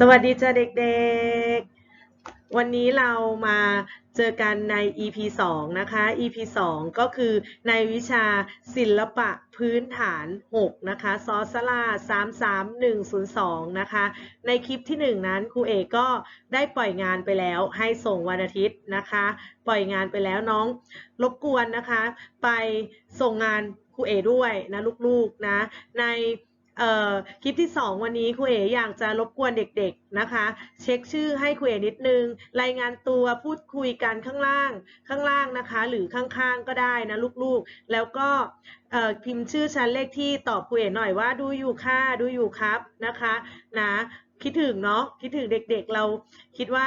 สวัสดีจ้าเด็กๆ วันนี้เรามาเจอกันใน EP 2 นะคะ EP 2 ก็คือในวิชาศิลปะพื้นฐาน 6 นะคะ ซอสลา33102 นะคะ ในคลิปที่ 1 นั้นครูเอกก็ได้ปล่อยงานไปแล้วให้ส่งวันอาทิตย์นะคะ ปล่อยงานไปแล้วน้องรบกวนนะคะ ไปส่งงานครูเอด้วยนะลูกๆนะ ใน เอ่อคลิปที่ 2 วันนี้ครูเอ๋อยากจะรบกวนเด็กๆนะคะ เช็คชื่อให้ครูเอ๋นิดนึง รายงานตัวพูดคุยกันข้างล่างข้างล่างนะคะ หรือข้างๆก็ได้นะลูกๆ แล้วก็เอ่อพิมพ์ชื่อชั้นเลขที่ตอบครูเอ๋หน่อยว่าดูอยู่ค่ะดูอยู่ครับนะคะนะคิดถึงเนาะคิดถึงเด็กๆเราคิดว่า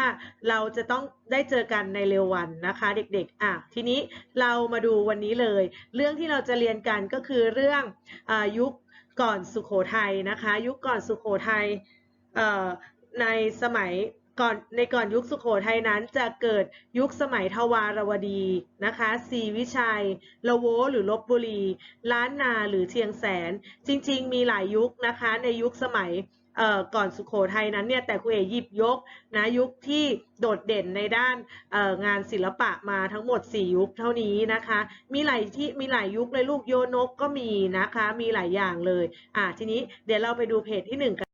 เราจะต้องได้เจอกันในเร็ววันนะคะ เด็กๆอะทีนี้เรามาดูวันนี้เลย เรื่องที่เราจะเรียนกันก็คือเรื่องอายุค ก่อนสุขโขทัยนะคะ ยุคก่อนสุขโขทัยในสมัยก่อนในก่อนยุคสุขโขทัยนั้นจะเกิดยุคสมัยทวารวดีนะคะศรีวิชัยละโวหรือลบบุรี ล้านนาหรือเชียงแสน จริง ๆ มีหลายยุคนะคะในยุคสมัย ก่อนสุขโขทัยนั้นเนี่ยแต่ครูเอหยิบยกนะยุคที่โดดเด่นในด้านงานศิลปะมาทั้งหมด 4 ยุคเท่านี้นะคะ มีหลายที่มีหลายยุคเลยลูกโยนกก็มีนะคะ มีหลายอย่างเลยอ่าทีนี้เดี๋ยวเราไปดูเพจที่หนึ่งกัน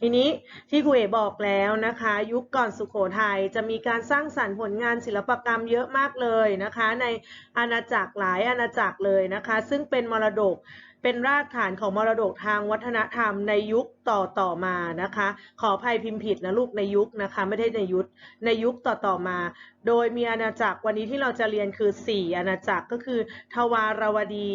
ทีนี้ที่ครูเอ๋บอกแล้วนะคะ ยุคก่อนสุขโขทัยจะมีการสร้างสรรค์ผลงานศิลปกรรมเยอะมากเลยนะคะ ในอาณาจักรหลายอาณาจักรเลยนะคะ ซึ่งเป็นมรดกเป็นรากฐานของมรดกทางวัฒนธรรมในยุคต่อต่อมานะคะ ขออภัยพิมพ์ผิดนะลูกในยุคนะคะ ไม่ได้ในยุคในยุคต่อต่อมา โดยมีอาณาจักรวันนี้ที่เราจะเรียนคือ 4 อาณาจักรก็คือ ทวารวดี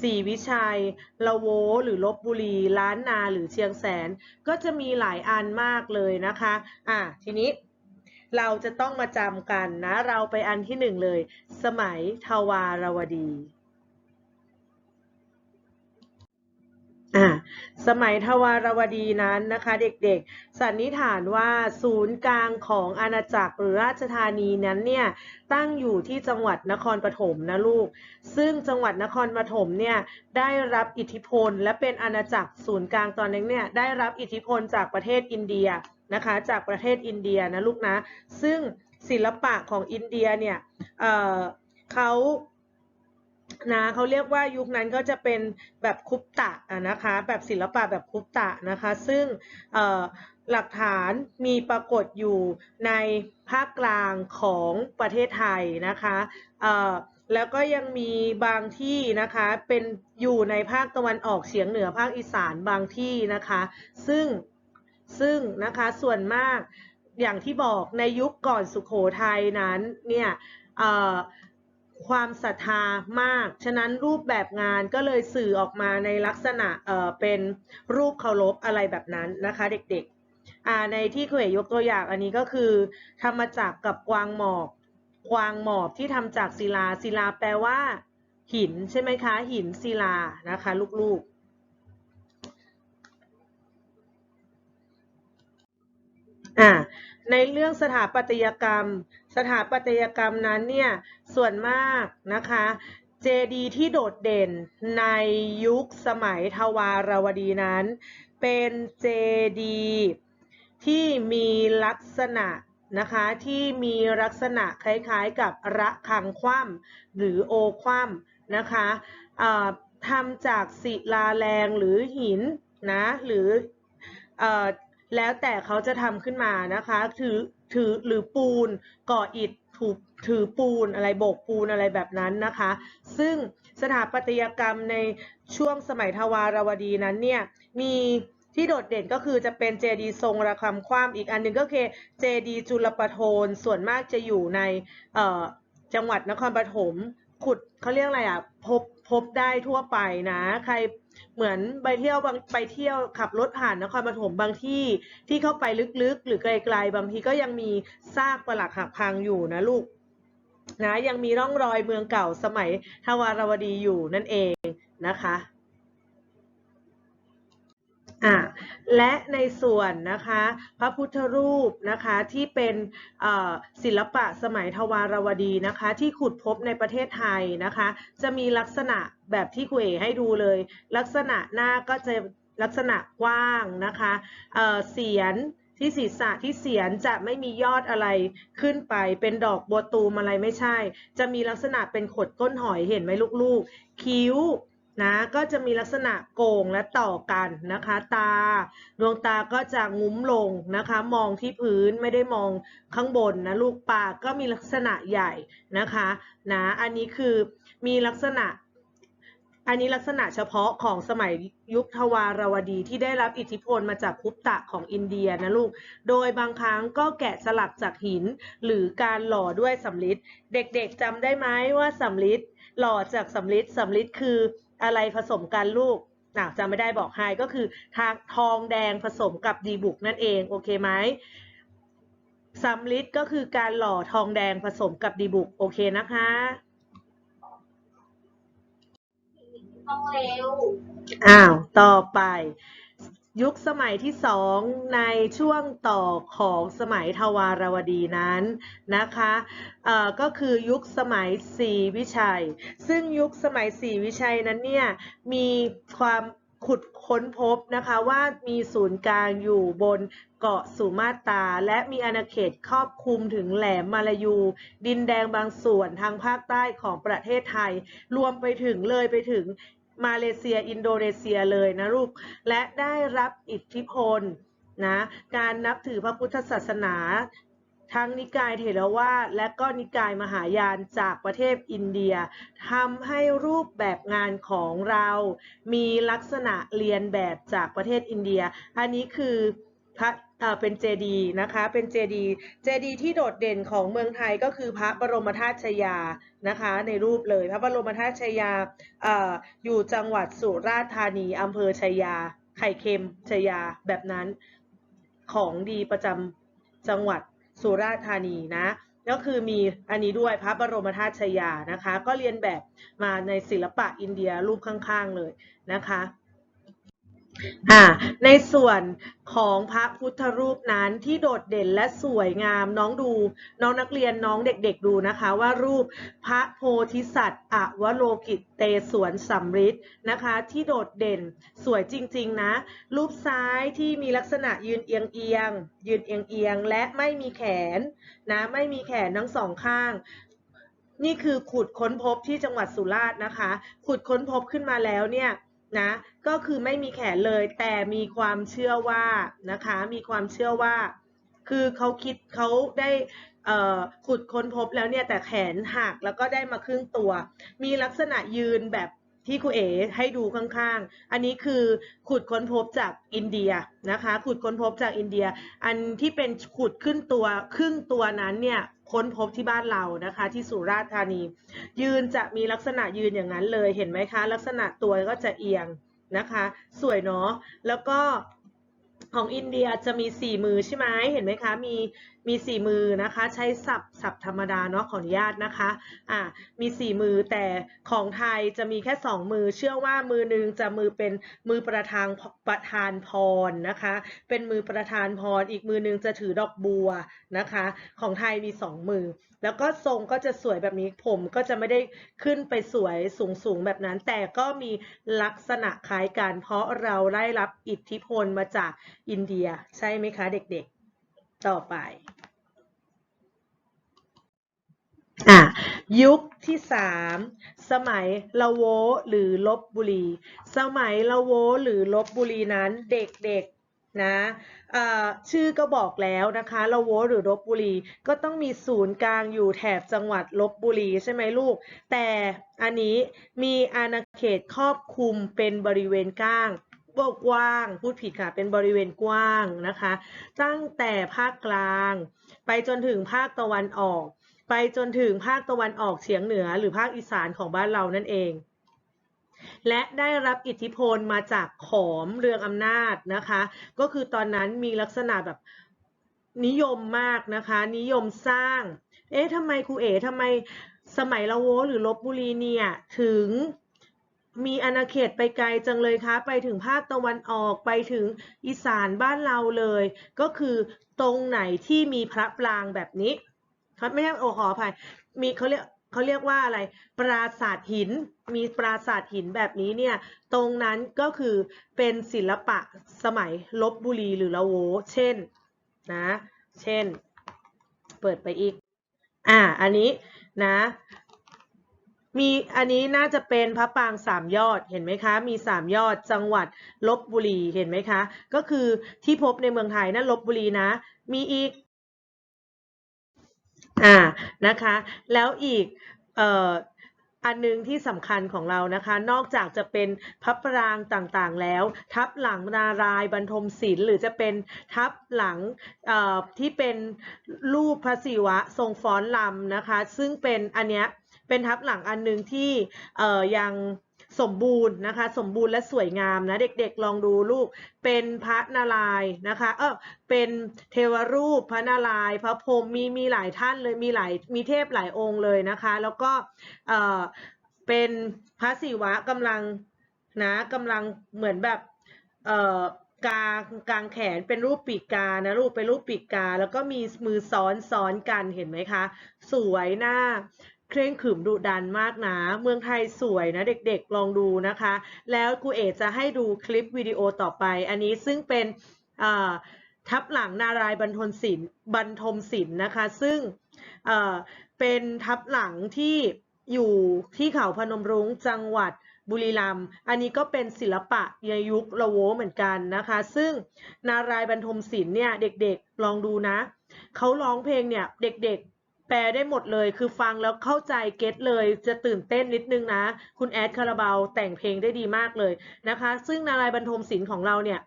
สีวิชัย ละโว หรือลบบุรี ล้านนาหรือเชียงแสน ก็จะมีหลายอันมากเลยนะคะ อะ ทีนี้เราจะต้องมาจำกันนะ เราไปอันที่หนึ่งเลย สมัยทวารวดี อ่าสมัยทวารวดีนั้นนะคะเด็กๆ สันนิษฐานว่าศูนย์กลางของอาณาจักรหรือราชธานีนั้นเนี่ยตั้งอยู่ที่จังหวัดนครปฐมนะลูก ซึ่งจังหวัดนครปฐมเนี่ยได้รับอิทธิพล และเป็นอาณาจักรศูนย์กลางตอนนี้เนี่ยได้รับอิทธิพลจากประเทศอินเดียนะคะจากประเทศอินเดียนะลูกนะ ซึ่งศิลปะของอินเดียเนี่ยเเขา นะเขาเรียกว่ายุคนั้นก็จะเป็นแบบคุปตะนะคะแบบศิลปะแบบคุปตะนะคะ ซึ่งหลักฐานมีปรากฏอยู่ในภาคกลางของประเทศไทยนะคะแล้วก็ยังมีบางที่นะคะเป็นอยู่ในภาคตะวันออกเฉียงเหนือภาคอีสานบางที่นะคะ ซึ่งซึ่งนะคะส่วนมากอย่างที่บอกในยุคก่อนสุขโขทัยนั้นเนี่ย ความศรัทธามาก ฉะนั้นรูปแบบงานก็เลยสื่อออกมาในลักษณะเอ่อเป็นรูปเคารพอะไรแบบนั้นนะคะเด็กๆอ่าในที่คุยยกตัวอย่างอันนี้ก็คือทำมาจากกับกวางหมอบกวางหมอบที่ทำจากศิลาศิลาแปลว่า หินใช่ไหมคะ หินศิลานะคะลูกๆอ่า ในเรื่องสถาปัตยกรรม สถาปัตยกรรมนั้นเนี่ยส่วนมากนะคะเจดีย์ที่โดดเด่นในยุคสมัยทวารวดีนั้น เป็นเจดีย์ที่มีลักษณะนะคะที่มีลักษณะคล้ายๆกับระฆังคว่ำหรือโอคว่ำนะคะทำจากศิลาแรงหรือหินนะหรืออ แล้วแต่เขาจะทำขึ้นมานะคะ ถือถือหรือปูนก่ออิฐถูกถือปูนอะไรโบกปูนอะไรแบบนั้นนะคะ ซึ่งสถาปัตยกรรมในช่วงสมัยทวารวดีนั้นเนี่ย มีที่โดดเด่นก็คือจะเป็นเจดีย์ทรงระฆังคว่ำอีกอันหนึ่งก็คือเจดีย์จุลปโทนส่วนมากจะอยู่ในจังหวัดนครปฐมขุดเขาเรียกอะไรอะพบพบได้ทั่วไปนะ ใคร เหมือนไปเที่ยวบางไปเที่ยวขับรถผ่านนครปฐมบางที่ที่เข้าไปลึกๆ หรือไกลๆ บางทีก็ยังมีซากปรักหักพังอยู่นะลูกนะยังมีร่องรอยเมืองเก่าสมัยทวารวดีอยู่นั่นเองนะคะ อะและในส่วนนะคะพระพุทธรูปนะคะที่เป็นศิลปะสมัยทวารวดีนะคะที่ขุดพบในประเทศไทยนะคะจะมีลักษณะแบบที่ครูเอให้ดูเลย ลักษณะหน้าก็จะลักษณะกว้างนะคะเออเสียนที่ศีรษะที่เสียนจะไม่มียอดอะไรขึ้นไป เป็นดอกบัวตูมอะไรไม่ใช่ จะมีลักษณะเป็นขดก้นหอยเห็นไหมลูกๆ คิ้ว นะก็จะมีลักษณะโก่งและต่อกันนะคะ ตาดวงตาก็จะงุ้มลงนะคะ มองที่พื้นไม่ได้มองข้างบนนะลูกปากก็มีลักษณะใหญ่นะคะนะอันนี้คือมีลักษณะ อันนี้ลักษณะเฉพาะของสมัยยุคทวารวดีที่ได้รับอิทธิพลมาจากคุปตะของอินเดียนะลูก โดยบางครั้งก็แกะสลักจากหิน หรือการหล่อด้วยสำริดเด็กๆจำได้ไหมว่าสำริดหล่อจากสำริดสำริดคือ อะไรผสมกันลูกอะจำไม่ได้บอกให้ก็คือทางทองแดงผสมกับดีบุกนั่นเอง โอเคไหมสำริดก็คือการหล่อทองแดงผสมกับดีบุก โอเคนะคะต้องเร็วอ้าว ต่อไป ยุคสมัยที่สองในช่วงต่อของสมัยทวารวดีนั้นนะคะเอ่อก็คือยุคสมัยศรีวิชัย ซึ่งยุคสมัยศรีวิชัยนั้นเนี่ยมีความขุดค้นพบนะคะว่ามีศูนย์กลางอยู่บนเกาะสุมาตราและมีอาณาเขตครอบคลุมถึงแหลมมาลายู ดินแดงบางส่วนทางภาคใต้ของประเทศไทย รวมไปถึงเลยไปถึง มาเลเซีย อินโดนีเซียเลยนะลูก และได้รับอิทธิพลนะการนับถือพระพุทธศาสนา ทั้งนิกายเถรวาทและก็นิกายมหายานจากประเทศอินเดียทำให้รูปแบบงานของเรา มีลักษณะเรียนแบบจากประเทศอินเดีย อันนี้คือ พระเอ่อเป็นเจดีนะคะ เป็นเจดีเจดีที่โดดเด่นของเมืองไทยก็คือพระบรมธาตุชยานะคะ ในรูปเลยพระบรมธาตุชยาเอ่ออยู่จังหวัดสุราษฎร์ธานีอำเภอชยา ไข่เค็มชยาแบบนั้นของดีประจำจังหวัดสุราษฎร์ธานีนะก็คือมีอันนี้ด้วยพระบรมธาตุชยานะคะ ก็เรียนแบบมาในศิลปะอินเดียรูปข้างๆเลยนะคะ อ่าในส่วนของพระพุทธรูปนั้นที่โดดเด่นและสวยงามน้องดู น้องนักเรียนน้องเด็กๆดูนะคะ ว่ารูปพระโพธิสัตว์อวโลกิตเตสวนสัมฤทธิ์นะคะ ที่โดดเด่นสวยจริงๆนะ รูปซ้ายที่มีลักษณะยืนเอียงเอียงๆยืนเอียงเอียงๆและไม่มีแขนนะไม่มีแขนทั้งสองข้างนี่คือขุดค้นพบที่จังหวัดสุราษฎร์นะคะ ขุดค้นพบขึ้นมาแล้วเนี่ย นะก็คือไม่มีแขนเลยแต่มีความเชื่อว่านะคะมีความเชื่อว่า คือเขาคิดเขาได้ขุดค้นพบแล้วเนี่ยแต่แขนหักแล้วก็ได้มาครึ่งตัว มีลักษณะยืนแบบที่ครูเอ๋ให้ดูข้างๆ อันนี้คือขุดค้นพบจากอินเดียนะคะ ขุดค้นพบจากอินเดีย อันที่เป็นขุดขึ้นตัวครึ่งตัวนั้นเนี่ย ค้นพบที่บ้านเรานะคะ ที่สุราษฎร์ธานี ยืนจะมีลักษณะยืนอย่างนั้นเลยเห็นไหมคะ ลักษณะตัวก็จะเอียงนะคะ สวยเนาะแล้วก็ของอินเดียจะมีสี่มือใช่ไหมเห็นไหมคะ มี มีสี่มือนะคะ ใช้สับสับธรรมดาเนาะขออนุญาตนะคะอ่ามีสี่มือแต่ของไทยจะมีแค่สองมือ เชื่อว่ามือหนึ่งจะมือเป็นมือประธานประธานพรนะคะ เป็นมือประธานพรอีกมือหนึ่งจะถือดอกบัวนะคะ ของไทยมีสองมือ แล้วก็ทรงก็จะสวยแบบนี้ผมก็จะไม่ได้ขึ้นไปสวยสูงสูงๆแบบนั้น แต่ก็มีลักษณะคล้ายกัน เพราะเราได้รับอิทธิพลมาจากอินเดียใช่ไหมคะเด็กๆ ต่อไป อะ ยุคที่สามสมัยละโวหรือลบบุรี สมัยละโวหรือลบบุรีนั้นเด็กๆนะเอ่อชื่อก็บอกแล้วนะคะละโวหรือลบบุรีก็ต้องมีศูนย์กลางอยู่แถบจังหวัดลบบุรีใช่ไหมลูก แต่อันนี้มีอาณาเขตครอบคลุมเป็นบริเวณกว้าง กว้าง พูดผิดค่ะ เป็นบริเวณกว้างนะคะ ตั้งแต่ภาคกลาง ไปจนถึงภาคตะวันออก ไปจนถึงภาคตะวันออกเฉียงเหนือ หรือภาคอีสานของบ้านเรานั่นเอง และได้รับอิทธิพลมาจากขอมเรืองอำนาจนะคะ ก็คือตอนนั้นมีลักษณะแบบนิยมมากนะคะ นิยมสร้าง เอ๊ะทำไมครูเอ๋ทำไมสมัยละโวหรือลบบุรีเนี่ย ถึง มีอาณาเขตไปไกลจังเลยคะไปถึงภาคตะวันออกไปถึงอีสานบ้านเราเลย ก็คือตรงไหนที่มีพระปรางแบบนี้ครับไม่ใช่โอ้ขออภัยมีเขาเรียกเขาเรียกว่าอะไร ปราสาทหิน มีปราสาทหินแบบนี้เนี่ย ตรงนั้นก็คือเป็นศิลปะสมัยลบบุรีหรือละโว เช่นนะ เช่น เปิดไปอีก อ่า อันนี้นะ มีอันนี้น่าจะเป็นพระปรางสามยอดเห็นไหมคะ มีสามยอดจังหวัดลบบุรีเห็นไหมคะ ก็คือที่พบในเมืองไทยนั่นลบบุรีนะ มีอีกอ่านะคะ แล้วอีกเอ่ออันหนึงที่สำคัญของเรานะคะ นอกจากจะเป็นพระปรางต่างๆแล้ว ทับหลังนารายบรรทมศิลป์หรือจะเป็นทับหลังเอ่อที่เป็นรูปพระศิวะ ทรงฟ้อนลำนะคะ ซึ่งเป็นอันเนี้ย เป็นทับหลังอันหนึ่งที่เอ่อยังสมบูรณ์นะคะ สมบูรณ์และสวยงามนะ เด็กๆ ลองดูลูก เป็นพระนารายณ์นะคะ เออเป็นเทวรูปพระนารายณ์พระพรหมมีมีหลายท่านเลยมีหลายมีเทพหลายองค์เลยนะคะ แล้วก็เออเป็นพระศิวะกำลังนะกำลังเหมือนแบบเออกางกลางแขนเป็นรูปปีกกานะลูกเป็นรูปปีกกา แล้วก็มีมือซ้อนซ้อนกันเห็นไหมคะ สวยหน้า เคร่งขรึมดุดันมากนะ เมืองไทยสวยนะเด็กๆลองดูนะคะ แล้วครูเอจะให้ดูคลิปวิดีโอต่อไป อันนี้ซึ่งเป็นทับหลังนารายบรรทมศิลป์บรรทมศิลป์นะคะ ซึ่งเเป็นทับหลังที่อยู่ที่เขาพนมรุ้งจังหวัดบุรีรัมย์ อันนี้ก็เป็นศิลปะในยุคละโวเหมือนกันนะคะ ซึ่งนารายบรรทมศิลป์เนี่ยเด็กๆลองดูนะ เขาร้องเพลงเนี่ยเด็กๆ แปลได้หมดเลย คือฟังแล้วเข้าใจเก็ตเลย จะตื่นเต้นนิดนึงนะ คุณแอดคาราบาวแต่งเพลงได้ดีมากเลยนะคะ ซึ่งนารายบรรทมศิลป์ของเราเนี่ย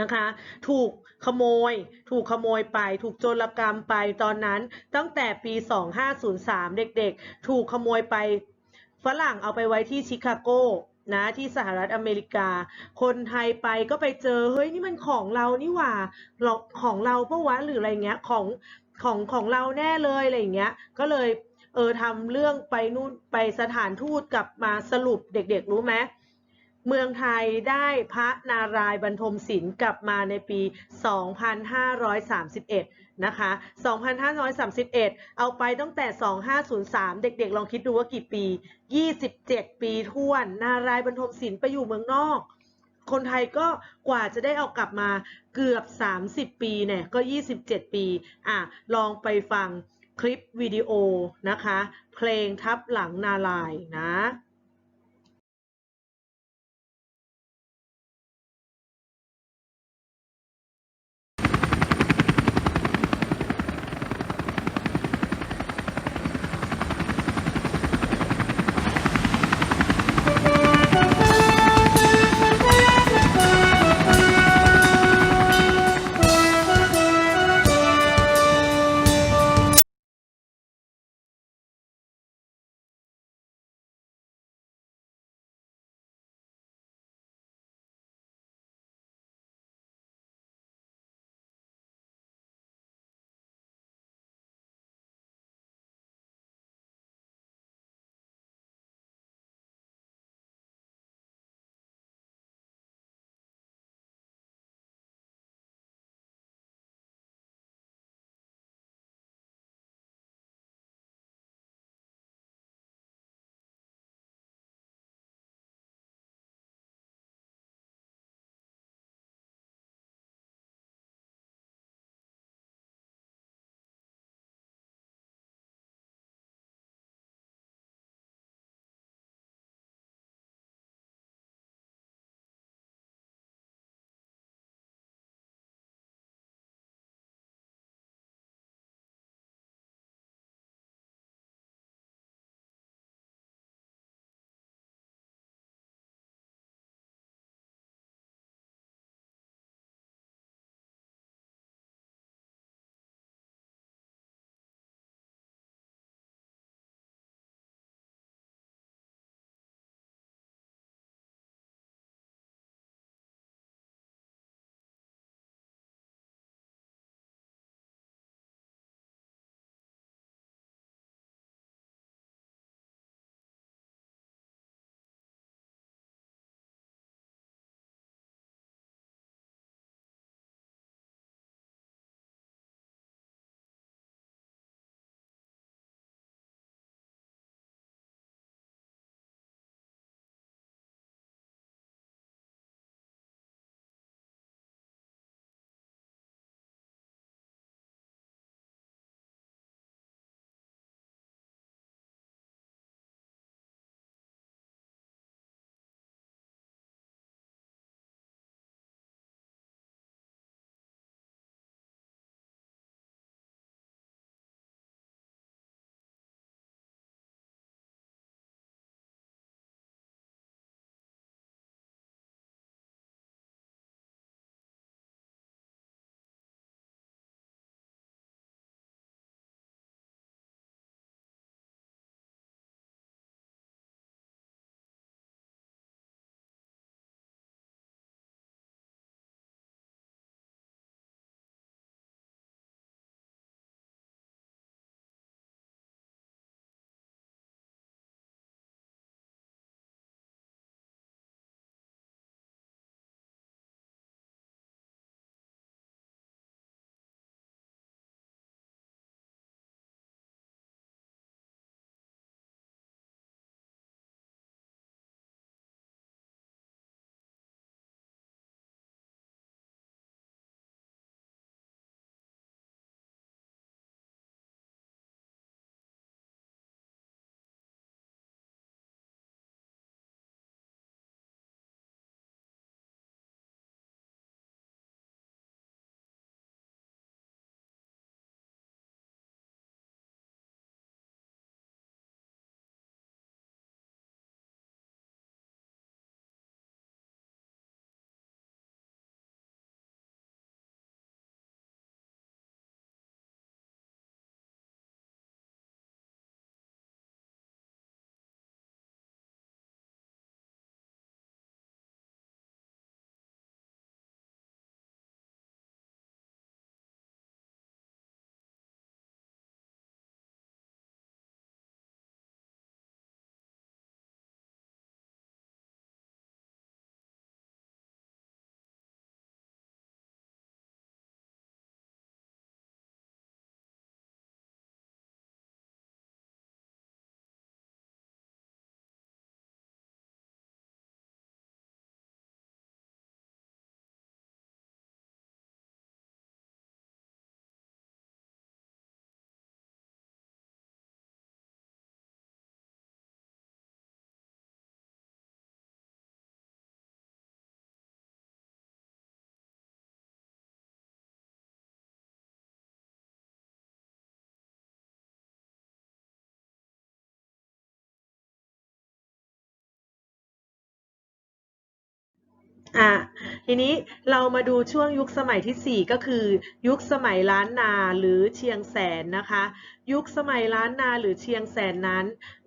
นะคะ ถูกขโมย ถูกขโมยไป ถูกโจรกรรมไปตอนนั้น ตั้งแต่ปี 2503 เด็กๆ ถูกขโมยไป ฝรั่งเอาไปไว้ที่ชิคาโกนะที่สหรัฐอเมริกา คนไทยไปก็ไปเจอ เฮ้ย นี่มันของเรานี่หว่าหรอกของเพราะวะหรืออะไรเงี้ย ของ ของของเราแน่เลยอะไรอย่างเงี้ย ก็เลยเออทำเรื่องไปนู่นไปสถานทูตกลับมาสรุปเด็กๆรู้ไหมเมืองไทยได้พระนารายณ์บรรทมศิลป์กลับมาในปี 2531 นะคะ 2531 เอาไปตั้งแต่ 2503 เด็กๆ ลองคิดดูว่ากี่ปี 27 ปีท้วน นารายณ์บรรทมศิลป์ไปอยู่เมืองนอก คนไทยก็กว่าจะได้เอากลับมาเกือบ 30 ปีเนี่ยก็ 27 ปีอะลองไปฟังคลิปวิดีโอนะคะ เพลงทับหลังนาลายนะ อะทีนี้เรามาดูช่วงยุคสมัยที่ 4 ก็คือ ยุคสมัยล้านนาหรือเชียงแสนนะคะ ยุคสมัยล้านนาหรือเชียงแสนนั้น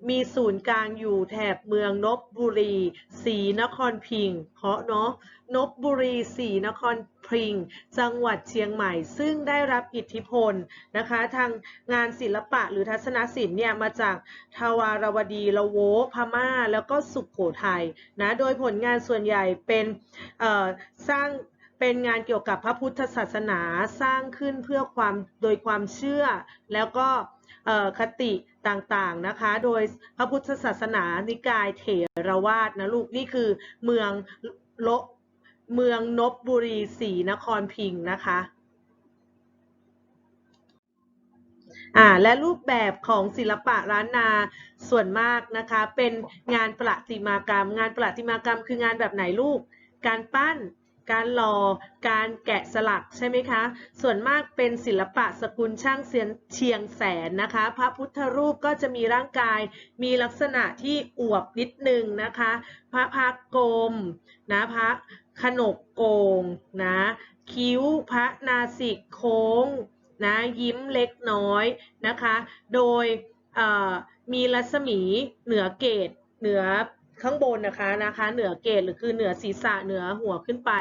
มีศูนย์กลางอยู่แถบเมืองนบบุรีศรีนครพิงเพราะเนาะนบบุรีศรีนครพิง จังหวัดเชียงใหม่ ซึ่งได้รับอิทธิพลนะคะ ทางงานศิลปะหรือทัศนศิลป์เนี่ยมาจากทวารวดีละโวพม่า แล้วก็สุขโขทัยนะ โดยผลงานส่วนใหญ่เป็นสร้าง เป็นงานเกี่ยวกับพระพุทธศาสนาสร้างขึ้นเพื่อความโดยความเชื่อ แล้วก็คติต่างๆนะคะ โดยพระพุทธศาสนานิกายเถรวาทนะลูกนี่คือเมืองโละเมืองนบบุรีศรีนครพิงค์นะคะอ่าและรูปแบบของศิลปะล้านนาส่วนมากนะคะ เป็นงานประติมากรรม งานประติมากรรมคืองานแบบไหนลูก การปั้น การหลอ่อ การแกะสลักใช่ไหมคะ ส่วนมากเป็นศิลปะสกุลช่างเชียงแสนนะคะ พระพุทธรูปก็จะมีร่างกาย มีลักษณะที่อวบนิดนึงนะคะ พระพักกลมนะพระขนกโกงนะ คิ้วพระนาสิกโค้งนะยิ้มเล็กน้อยนะคะ โดยมีรัศมีเหนือเกตเหนือ ข้างบนนะคะนะคะ เหนือเกตหรือคือเหนือศีรษะเหนือหัวขึ้นไป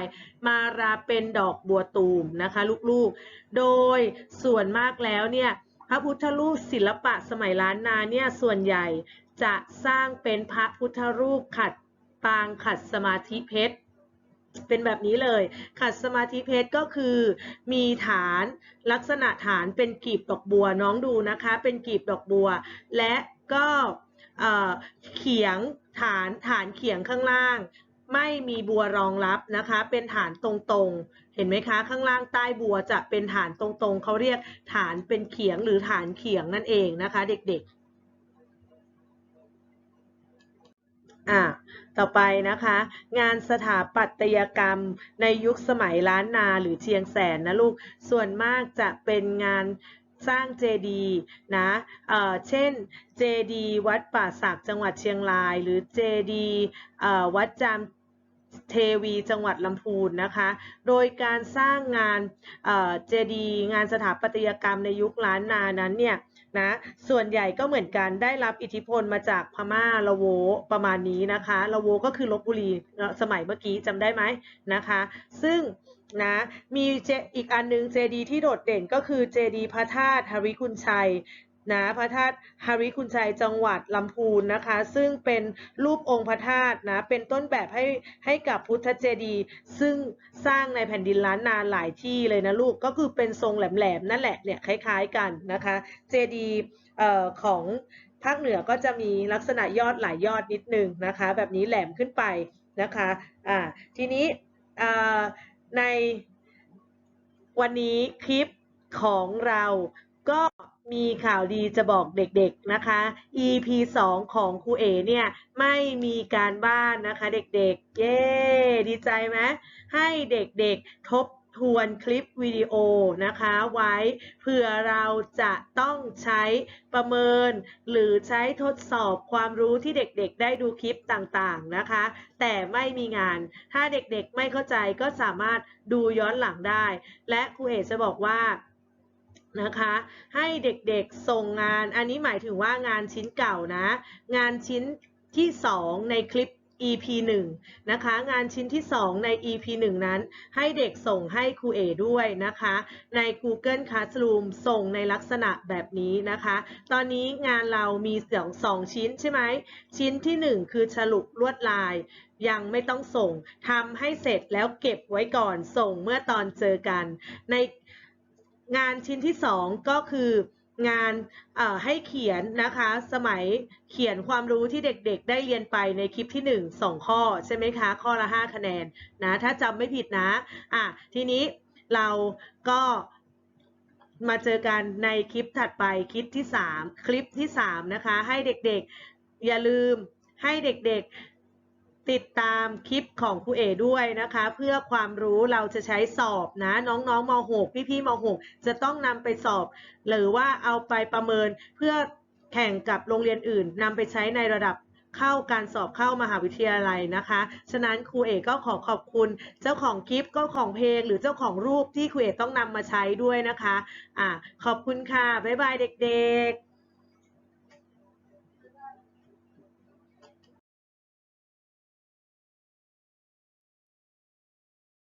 มาราเป็นดอกบัวตูมนะคะลูกๆ โดยส่วนมากแล้วเนี่ยพระพุทธรูปศิลปะสมัยล้านนาเนี่ยส่วนใหญ่จะสร้างเป็นพระพุทธรูปขัดปางขัดสมาธิเพชรเป็นแบบนี้เลย ขัดสมาธิเพชรก็คือมีฐานลักษณะฐานเป็นกีบดอกบัวน้องดูนะคะ เป็นกีบดอกบัว และก็ เขียงฐานฐานเขียงข้างล่าง ไม่มีบัวรองรับนะคะ เป็นฐานตรงๆ เห็นไหมคะ ข้างล่างใต้บัวจะเป็นฐานตรงๆ เขาเรียกฐานเป็นเขียงหรือฐานเขียงนั่นเองนะคะ เด็กๆ อ่าต่อไปนะคะ งานสถาปัตยกรรมในยุคสมัยล้านนาหรือเชียงแสนนะลูก ส่วนมากจะเป็นงาน สร้างเจดีนะเเช่นเจดีวัดป่าสักจังหวัดเชียงราย หรือเจดีวัดจามเทวีจังหวัดลำพูนนะคะ โดยการสร้างงานเเจดีงานสถาปัตยกรรมในยุคล้านนานั้นเนี่ยนะส่วนใหญ่ก็เหมือนกันได้รับอิทธิพลมาจากพม่าละโวประมาณนี้นะคะละโวก็คือลบบุรีสมัยเมื่อกี้จำได้ไหมนะคะ ซึ่ง นะมีเจอีกอันนึงเจดีที่โดดเด่นก็คือเจดีพระธาตุหริคุณชัยนะพระธาตุหริคุณชัยจังหวัดลำพูนนะคะ ซึ่งเป็นรูปองค์พระธาตุนะเป็นต้นแบบให้ให้กับพุทธเจดีย์ซึ่งสร้างในแผ่นดินล้านนาหลายที่เลยนะลูกก็คือเป็นทรงแหลมๆนั่นแหละเนี่ยคล้ายๆกันนะคะเจดีย์ของภาคเหนือก็จะมีลักษณะยอดหลายยอดนิดนึงนะคะ แบบนี้แหลมขึ้นไปนะคะอ่าทีนี้อ่า ในวันนี้คลิปของเราก็มีข่าวดีจะบอกเด็กๆนะคะ EP 2 ของครูเอเนี่ย ไม่มีการบ้านนะคะเด็กๆ เย้ ดีใจไหมให้เด็กๆทบ ทวนคลิปวิดีโอนะคะไว้เผื่อเราจะต้องใช้ประเมิน หรือใช้ทดสอบความรู้ที่เด็กๆ ได้ดูคลิปต่างๆนะคะ แต่ไม่มีงาน ถ้าเด็กๆไม่เข้าใจก็สามารถดูย้อนหลังได้ และครูเอกจะบอกว่านะคะให้เด็กๆส่งงานอันนี้หมายถึงว่างานชิ้นเก่านะ งานชิ้นที่ 2 ในคลิป EP 1 นะคะ งานชิ้นที่ 2 ใน EP 1 นั้น ให้เด็กส่งให้ครูเอด้วยนะคะ ใน Google Classroom ส่งในลักษณะแบบนี้นะคะ ตอนนี้งานเรามีเสองสองชิ้นใช่ไหม ชิ้นที่ 1 คือฉลุลวดลายยังไม่ต้องส่งทำให้เสร็จแล้วเก็บไว้ก่อนส่งเมื่อตอนเจอกัน ในงานชิ้นที่ 2 ก็คือ งานให้เขียนนะคะ สมัยเขียนความรู้ที่เด็กๆ ได้เรียนไปในคลิปที่ 1 2 ข้อใช่ไหมคะ ข้อละ 5 คะแนนนะถ้าจำไม่ผิดนะอะทีนี้เราก็มาเจอกันในคลิปถัดไปคลิปที่ 3 คลิปที่ 3 นะคะ ให้เด็กๆ อย่าลืมให้เด็กๆ ติดตามคลิปของครูเอด้วยนะคะ เพื่อความรู้เราจะใช้สอบนะ น้องๆม .6 พี่ๆม .6 จะต้องนำไปสอบ หรือว่าเอาไปประเมินเพื่อแข่งกับโรงเรียนอื่นนำไปใช้ในระดับเข้าการสอบเข้ามหาวิทยาลัยนะคะ ฉะนั้นครูเอกก็ขอขอบคุณ เจ้าของคลิปก็ของเพลง หรือเจ้าของรูปที่ครูเอกต้องนำมาใช้ด้วยนะคะอ่าขอบคุณค่ะ บ๊ายบายเด็กๆ